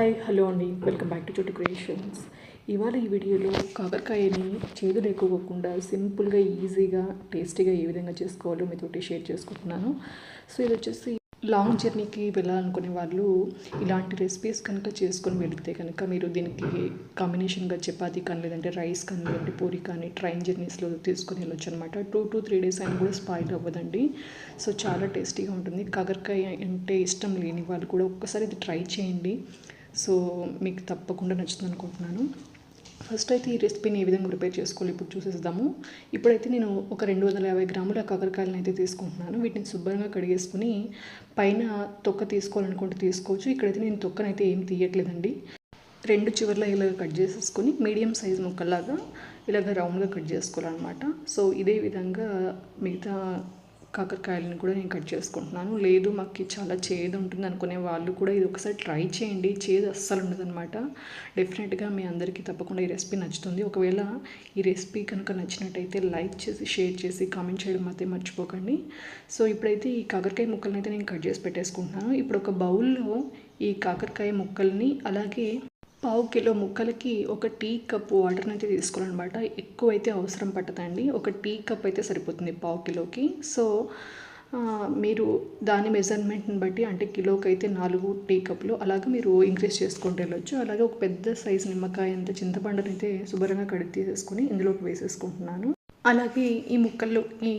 Hi hello అండి. Welcome back to Chotu creations ఇవాళ ఈ వీడియోలో కాకరకాయని చేదు లేకపోకుండా సింపుల్గా ఈజీగా టేస్టీగా ఏ విధంగా చేసుకోవాలో మీతోటి షేర్ చేసుకుంటున్నాను. సో ఇది వచ్చేసి లాంగ్ జర్నీకి వెళ్ళాలనుకునే వాళ్ళు ఇలాంటి రెసిపీస్ కనుక చేసుకొని వెళితే కనుక మీరు దీనికి కాంబినేషన్గా చపాతీ కానీ లేదంటే రైస్ కానీ లేదంటే పూరి కానీ ట్రైన్ జర్నీస్లో తీసుకొని వెళ్ళొచ్చు అనమాట టూ టు త్రీ డేస్ అయినా కూడా స్పాయిల్ అవ్వదండి. సో చాలా టేస్టీగా ఉంటుంది. కాకరకాయ అంటే ఇష్టం లేని వాళ్ళు కూడా ఒక్కసారి ఇది ట్రై చేయండి. సో మీకు తప్పకుండా నచ్చుతుంది అనుకుంటున్నాను. ఫస్ట్ అయితే ఈ రెసిపీని ఏ విధంగా ప్రిపేర్ చేసుకోవాలి ఇప్పుడు చూసేద్దాము. ఇప్పుడైతే నేను ఒక రెండు వందల యాభై గ్రాముల కాకరకాయలను అయితే తీసుకుంటున్నాను. వీటిని శుభ్రంగా కడిగేసుకుని పైన తొక్క తీసుకోవాలనుకుంటే తీసుకోవచ్చు. ఇక్కడైతే నేను తొక్కనైతే ఏం తీయట్లేదండి. రెండు చివర్ల ఇలాగ కట్ చేసేసుకొని మీడియం సైజ్ ముక్కల్లాగా ఇలాగ రౌండ్గా కట్ చేసుకోవాలన్నమాట. సో ఇదే విధంగా మిగతా కాకరకాయలను కూడా నేను కట్ చేసుకుంటున్నాను. లేదు మాకు చాలా చేదు ఉంటుంది అనుకునే వాళ్ళు కూడా ఇది ఒకసారి ట్రై చేయండి. చేదు అస్సలు ఉండదన్నమాట. డెఫినెట్గా మీ అందరికీ తప్పకుండా ఈ రెసిపీ నచ్చుతుంది. ఒకవేళ ఈ రెసిపీ కనుక నచ్చినట్టయితే లైక్ చేసి షేర్ చేసి కామెంట్ చేయడం అయితే మర్చిపోకండి. సో ఇప్పుడైతే ఈ కాకరకాయ ముక్కలను అయితే నేను కట్ చేసి పెట్టేసుకుంటున్నాను. ఇప్పుడు ఒక బౌల్లో ఈ కాకరకాయ ముక్కల్ని అలాగే పావు కిలో ముక్కలకి ఒక టీ కప్ వాటర్ని అయితే తీసుకోవాలన్నమాట. ఎక్కువ అయితే అవసరం పట్టదండి. ఒక టీ కప్ అయితే సరిపోతుంది పావు కిలోకి. సో మీరు దాని మెజర్మెంట్ని బట్టి అంటే కిలోకి అయితే నాలుగు టీ కప్లు అలాగే మీరు ఇంక్రీజ్ చేసుకుంటూ వెళ్ళొచ్చు. అలాగే ఒక పెద్ద సైజు నిమ్మకాయ అంత చింతపండుని అయితే శుభ్రంగా కడిగి తీసేసుకుని ఇందులోకి వేసేసుకుంటున్నాను. అలాగే ఈ ముక్కల్లోకి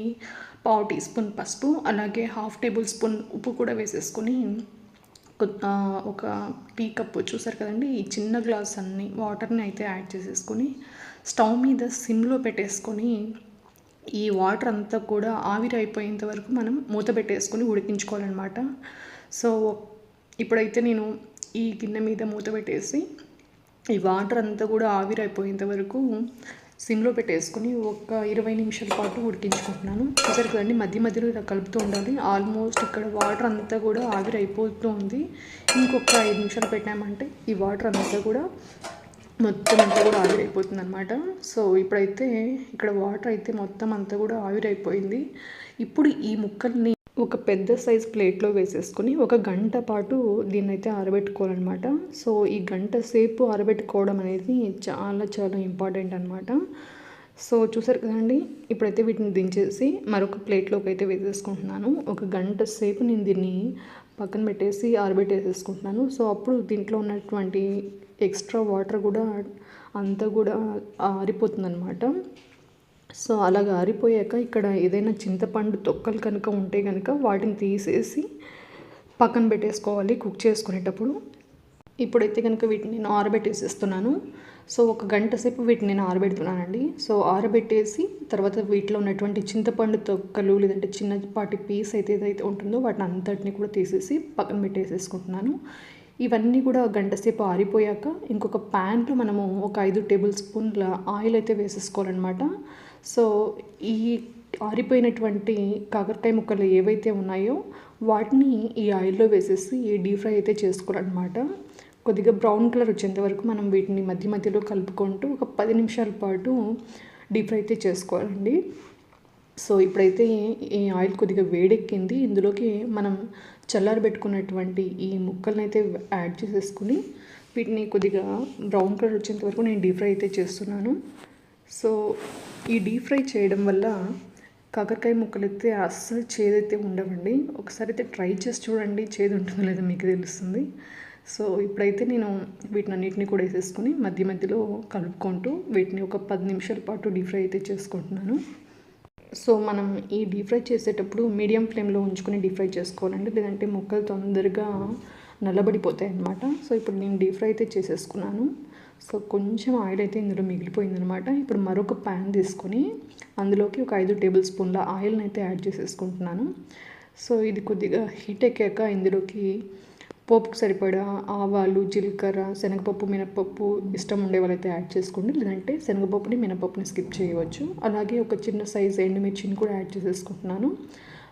పావు టీ స్పూన్ పసుపు అలాగే హాఫ్ టేబుల్ స్పూన్ ఉప్పు కూడా వేసేసుకొని ఒక టీ కప్పు చూసారు కదండి? ఈ చిన్న గ్లాస్ అన్ని వాటర్ని అయితే యాడ్ చేసేసుకొని స్టవ్ మీద సిమ్లో పెట్టేసుకొని ఈ వాటర్ అంతా కూడా ఆవిరి అయిపోయేంత వరకు మనం మూత పెట్టేసుకొని ఉడికించుకోవాలన్నమాట. సో ఇప్పుడైతే నేను ఈ గిన్నె మీద మూత పెట్టేసి ఈ వాటర్ అంతా కూడా ఆవిరి అయిపోయేంత వరకు సిమ్లో పెట్టేసుకొని ఒక ఇరవై నిమిషాల పాటు ఉడికించుకుంటున్నాను. చూసారు కదండి మధ్య మధ్యలో ఇలా కలుపుతూ ఉండాలి. ఆల్మోస్ట్ ఇక్కడ వాటర్ అంతా కూడా ఆవిరి అయిపోతూ ఉంది. ఇంకొక ఐదు నిమిషాలు పెట్టామంటే ఈ వాటర్ అంతా కూడా మొత్తం అంతా కూడా అయిపోతుంది అనమాట సో ఇప్పుడైతే ఇక్కడ వాటర్ అయితే మొత్తం అంతా కూడా ఆవిరి అయిపోయింది ఇప్పుడు ఈ ముక్కల్ని ఒక పెద్ద సైజ్ ప్లేట్లో వేసేసుకొని ఒక గంట పాటు దీన్ని అయితే ఆరబెట్టుకోవాలన్నమాట. సో ఈ గంట సేపు ఆరబెట్టుకోవడం అనేది చాలా చాలా ఇంపార్టెంట్ అనమాట సో చూసారు కదండి? ఇప్పుడైతే వీటిని దించేసి మరొక ప్లేట్లోకి అయితే వేసేసుకుంటున్నాను. ఒక గంట సేపు నేను దీన్ని పక్కన పెట్టేసి ఆరబెట్టేసేసుకుంటున్నాను. సో అప్పుడు దీంట్లో ఉన్నటువంటి ఎక్స్ట్రా వాటర్ కూడా అంతా కూడా ఆరిపోతుందన్నమాట. సో అలాగ ఆరిపోయాక ఇక్కడ ఏదైనా చింతపండు తొక్కలు కనుక ఉంటే కనుక వాటిని తీసేసి పక్కన పెట్టేసుకోవాలి కుక్ చేసుకునేటప్పుడు. ఇప్పుడైతే కనుక వీటిని నేను ఆరబెట్టేసేస్తున్నాను. సో ఒక గంట సేపు వీటిని నేను ఆరబెడుతున్నానండి. సో ఆరబెట్టేసి తర్వాత వీటిలో ఉన్నటువంటి చింతపండు తొక్కలు లేదంటే చిన్నపాటి పీస్ అయితే ఏదైతే ఉంటుందో వాటిని అంతటిని కూడా తీసేసి పక్కన పెట్టేసేసుకుంటున్నాను. ఇవన్నీ కూడా గంట సేపు ఆరిపోయాక ఇంకొక ప్యాన్లో మనము ఒక ఐదు టేబుల్ స్పూన్ల ఆయిల్ అయితే వేసేసుకోవాలన్నమాట. సో ఈ ఆరిపోయినటువంటి కాకరకాయ ముక్కలు ఏవైతే ఉన్నాయో వాటిని ఈ ఆయిల్లో వేసేసి డీప్ ఫ్రై అయితే చేసుకోవాలన్నమాట. కొద్దిగా బ్రౌన్ కలర్ వచ్చేంత వరకు మనం వీటిని మధ్య మధ్యలో కలుపుకుంటూ ఒక పది నిమిషాల పాటు డీప్ ఫ్రై అయితే చేసుకోవాలండి. సో ఇప్పుడైతే ఈ ఆయిల్ కొద్దిగా వేడెక్కింది. ఇందులోకి మనం చల్లారబెట్టుకున్నటువంటి ఈ ముక్కల్ని అయితే యాడ్ చేసేసుకుని వీటిని కొద్దిగా బ్రౌన్ కలర్ వచ్చేంత వరకు నేను డీప్ ఫ్రై అయితే చేస్తున్నాను. సో ఈ డీప్ ఫ్రై చేయడం వల్ల కాకరకాయ ముక్కలు అయితే అస్సలు చేదైతే ఉండవండి. ఒకసారి అయితే ట్రై చేసి చూడండి చేదు ఉంటుందో లేదో మీకు తెలుస్తుంది. సో ఇప్పుడైతే నేను వీటిని అన్నిటిని కూడా వేసేసుకుని మధ్య మధ్యలో కలుపుకుంటూ వీటిని ఒక పది నిమిషాల పాటు డీప్ ఫ్రై అయితే చేసుకుంటున్నాను. సో మనం ఈ డీప్ ఫ్రై చేసేటప్పుడు మీడియం ఫ్లేమ్లో ఉంచుకొని డీప్ ఫ్రై చేసుకోవాలండి. లేదంటే ముక్కలు తొందరగా నల్లబడిపోతాయి అనమాట సో ఇప్పుడు నేను డీప్ ఫ్రై అయితే చేసేసుకున్నాను. సో కొంచెం ఆయిల్ అయితే ఇందులో మిగిలిపోయిందనమాట ఇప్పుడు మరొక ప్యాన్ తీసుకొని అందులోకి ఒక ఐదు టేబుల్ స్పూన్ల ఆయిల్ని అయితే యాడ్ చేసేసుకుంటున్నాను. సో ఇది కొద్దిగా హీట్ ఎక్కాక ఇందులోకి పోపుకు సరిపడా ఆవాలు జీలకర్ర శనగపప్పు మినపప్పు ఇష్టం ఉండే వాళ్ళైతే యాడ్ చేసుకోండి. లేదంటే శనగపప్పుని మినపప్పుని స్కిప్ చేయవచ్చు. అలాగే ఒక చిన్న సైజు ఎండుమిర్చిని కూడా యాడ్ చేసేసుకుంటున్నాను.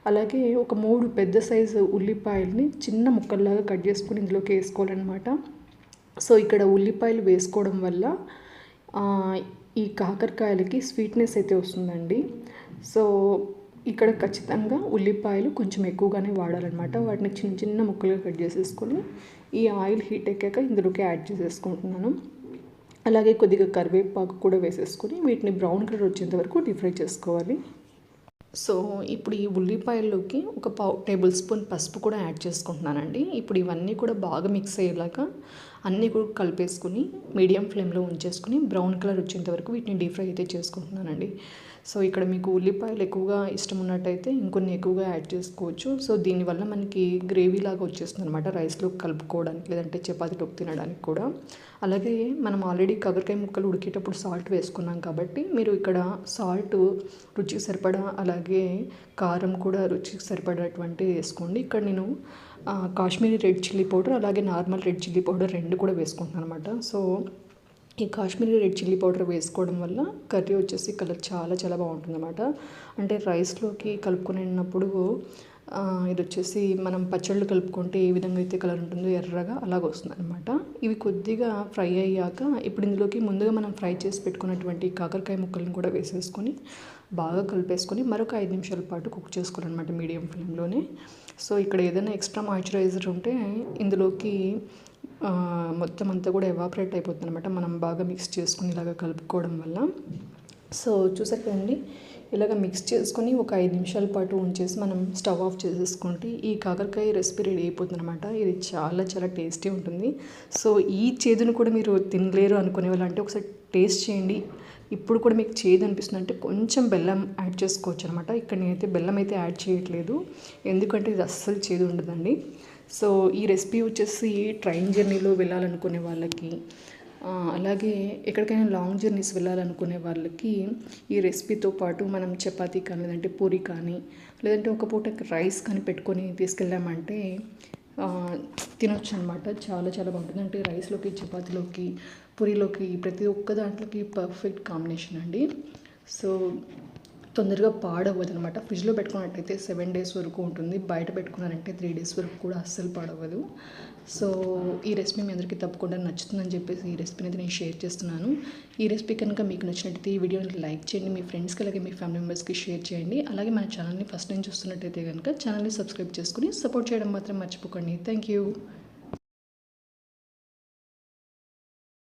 అలాగే ఒక మూడు పెద్ద సైజు ఉల్లిపాయల్ని చిన్న ముక్కల్లాగా కట్ చేసుకుని ఇందులోకి వేసుకోవాలన్నమాట. సో ఇక్కడ ఉల్లిపాయలు వేసుకోవడం వల్ల ఈ కాకరకాయలకి స్వీట్నెస్ అయితే వస్తుందండి. సో ఇక్కడ ఖచ్చితంగా ఉల్లిపాయలు కొంచెం ఎక్కువగానే వాడాలన్నమాట. వాటిని చిన్న చిన్న ముక్కలుగా కట్ చేసేసుకొని ఈ ఆయిల్ హీట్ ఎక్కాక ఇందులోకి యాడ్ చేసేసుకుంటున్నాను. అలాగే కొద్దిగా కరివేపాకు కూడా వేసేసుకొని వీటిని బ్రౌన్ కలర్ వచ్చేంత వరకు డీప్ ఫ్రై చేసుకోవాలి. సో ఇప్పుడు ఈ ఉల్లిపాయల్లోకి ఒక పావు టేబుల్ స్పూన్ పసుపు కూడా యాడ్ చేసుకుంటున్నానండి. ఇప్పుడు ఇవన్నీ కూడా బాగా మిక్స్ అయ్యేలాగా అన్నీ కూడా కలిపేసుకుని మీడియం ఫ్లేమ్లో ఉంచేసుకుని బ్రౌన్ కలర్ వచ్చేంత వరకు వీటిని డీప్ ఫ్రై అయితే చేసుకుంటున్నానండి. సో ఇక్కడ మీకు ఉల్లిపాయలు ఎక్కువగా ఇష్టం ఉన్నట్టయితే ఇంకొన్ని ఎక్కువగా యాడ్ చేసుకోవచ్చు. సో దీనివల్ల మనకి గ్రేవీ లాగా వచ్చేస్తుంది అనమాట రైస్లో కలుపుకోవడానికి లేదంటే చపాతీలోకి తినడానికి కూడా. అలాగే మనం ఆల్రెడీ కాకరకాయ ముక్కలు ఉడికేటప్పుడు సాల్ట్ వేసుకున్నాం కాబట్టి మీరు ఇక్కడ సాల్ట్ రుచికి సరిపడా అలాగే కారం కూడా రుచికి సరిపడేటువంటి వేసుకోండి. ఇక్కడ నేను కాశ్మీరీ రెడ్ చిల్లీ పౌడర్ అలాగే నార్మల్ రెడ్ చిల్లీ పౌడర్ రెండు కూడా వేసుకుంటున్నాను అనమాట సో ఈ కాశ్మీరీ రెడ్ చిల్లీ పౌడర్ వేసుకోవడం వల్ల కర్రీ వచ్చేసి కలర్ చాలా చాలా బాగుంటుందన్నమాట అంటే రైస్లోకి కలుపుకునేటప్పుడు ఇది వచ్చేసి మనం పచ్చళ్ళు కలుపుకుంటే ఏ విధంగా అయితే కలర్ ఉంటుందో ఎర్రగా అలాగ వస్తుంది అనమాట ఇవి కొద్దిగా ఫ్రై అయ్యాక ఇప్పుడు ఇందులోకి ముందుగా మనం ఫ్రై చేసి పెట్టుకున్నటువంటి కాకరకాయ ముక్కలను కూడా వేసేసుకొని బాగా కలిపేసుకొని మరొక ఐదు నిమిషాల పాటు కుక్ చేసుకోవాలన్నమాట మీడియం ఫ్లేమ్లోనే. సో ఇక్కడ ఏదైనా ఎక్స్ట్రా మాయిశ్చరైజర్ ఉంటే ఇందులోకి మొత్తం అంతా కూడా ఎవాపరేట్ అయిపోతుంది అనమాట మనం బాగా మిక్స్ చేసుకుని ఇలాగ కలుపుకోవడం వల్ల. సో చూసారు కదండి ఇలాగ మిక్స్ చేసుకొని ఒక ఐదు నిమిషాల పాటు ఉంచేసి మనం స్టవ్ ఆఫ్ చేసేసుకుంటే ఈ కాకరకాయ రెసిపీ రెడీ అయిపోతుంది అనమాట ఇది చాలా చాలా టేస్టీ ఉంటుంది. సో ఈ చేదును కూడా మీరు తినలేరు అనుకునే వాళ్ళంటే ఒకసారి టేస్ట్ చేయండి. ఇప్పుడు కూడా మీకు చేదు అనిపిస్తుంది అంటే కొంచెం బెల్లం యాడ్ చేసుకోవచ్చు అనమాట ఇక్కడ నేనైతే బెల్లం అయితే యాడ్ చేయట్లేదు. ఎందుకంటే ఇది అస్సలు చేదు ఉండదండి. సో ఈ రెసిపీ వచ్చేసి ట్రైన్ జర్నీలో వెళ్ళాలనుకునే వాళ్ళకి అలాగే ఎక్కడికైనా లాంగ్ జర్నీస్ వెళ్ళాలనుకునే వాళ్ళకి ఈ రెసిపీతో పాటు మనం చపాతీ కానీ లేదంటే పూరి కానీ లేదంటే ఒక పూట రైస్ కానీ పెట్టుకొని తీసుకెళ్ళామంటే తినొచ్చు అనమాట చాలా చాలా బాగుంటుంది. అంటే రైస్లోకి చపాతీలోకి పూరిలోకి ప్రతి ఒక్క దాంట్లోకి పర్ఫెక్ట్ కాంబినేషన్ అండి. సో తొందరగా పాడవ్వదు అనమాట ఫ్రిడ్జ్లో పెట్టుకున్నట్టయితే సెవెన్ డేస్ వరకు ఉంటుంది. బయట పెట్టుకున్నారంటే త్రీ డేస్ వరకు కూడా అస్సలు పాడవ్వదు. సో ఈ రెసిపీ మీ అందరికీ తప్పకుండా నచ్చుతుందని చెప్పేసి ఈ రెసిపీని అయితే నేను షేర్ చేస్తున్నాను. ఈ రెసిపీ కనుక మీకు నచ్చినట్టయితే ఈ వీడియోని లైక్ చేయండి. మీ ఫ్రెండ్స్కి అలాగే మీ ఫ్యామిలీ మెంబర్స్కి షేర్ చేయండి. అలాగే మన ఛానల్ని ఫస్ట్ టైం చూస్తున్నట్టయితే కనుక ఛానల్ని సబ్స్క్రైబ్ చేసుకుని సపోర్ట్ చేయడం మాత్రం మర్చిపోకండి. Thank you.